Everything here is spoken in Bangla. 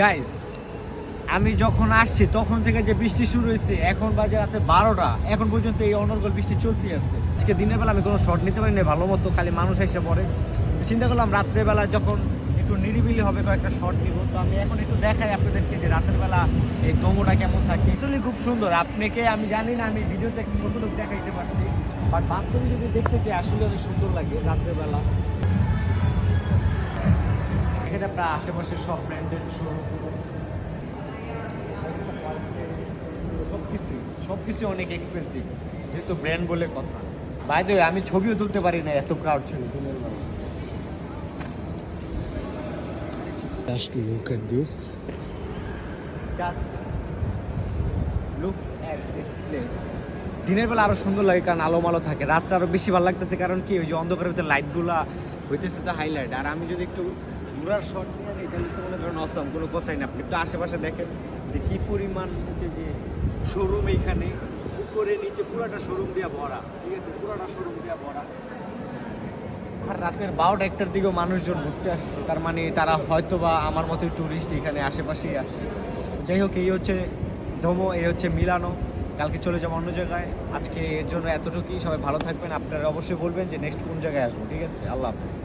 গাইস আমি যখন আসছি, তখন থেকে যে বৃষ্টি শুরু হয়েছে, এখন বাজে রাতে বারোটা। এখন পর্যন্ত এই অনর্গল বৃষ্টি চলতে আছে। আজকে দিনের বেলা আমি কোনো শর্ট নিতে পারি না ভালো মতো খালি মানুষ এসে পড়ে। চিন্তা করলাম রাত্রেবেলা যখন একটু নিরিবিলি হবে কয়েকটা শর্ট নিব। তো আমি এখন একটু দেখাই আপনাদেরকে যে রাতের বেলা এই দমোটা কেমন থাকে। আসলে খুব সুন্দর। আপনাকে আমি জানি না, আমি ভিডিওতে কতটুকু দেখাইতে পারছি। বাট বাস্তবে যদি দেখতে চাই, আসলে অনেক সুন্দর লাগে রাত্রেবেলা আপনার আশেপাশে সব ব্র্যান্ডের শোরুম সব কিছু সব কিছু অনেক এক্সপেন্সিভ যেহেতু ব্র্যান্ড বলে কথা। বাই দ্য আমি ছবিও তুলতে পারি না এত ক্রাউড ছিল। দিনের বেলা Just look at this. Just look at this place দিনের বেলা আরও সুন্দর লাগে কারণ আলো মালো থাকে। রাতটা আরও বেশি ভালো লাগতেছে কারণ কি ওই যে অন্ধকারের ভিতরে লাইটগুলা হইতেছে তো হাইলাইট আর আমি যদি একটু ঘোরার শট নিয়ে তাহলে তো মনে করেন অসম কোনো কথাই না। আপনি একটু আশেপাশে দেখেন যে কি পরিমাণ হচ্ছে যে শোরুম এইখানে, উপরে, নিচে পুরাটা শোরুম দিয়া ভরা, ঠিক আছে? পুরাটা শোরুম দিয়া ভরা। আর রাতের বারোটা একটার দিকেও মানুষজন ঘুরতে আসছে, তার মানে তারা হয়তো বা আমার মতো ট্যুরিস্ট এখানে আশেপাশেই আছে। যাই হোক, এই হচ্ছে ধোমো, এই হচ্ছে মিলানো। কালকে চলে যাব অন্য জায়গায়। আজকে এর জন্য এতটুকুই। সবাই ভালো থাকবেন। আপনারা অবশ্যই বলবেন যে নেক্সট কোন জায়গায় আসব, ঠিক আছে? আল্লাহ হাফিজ।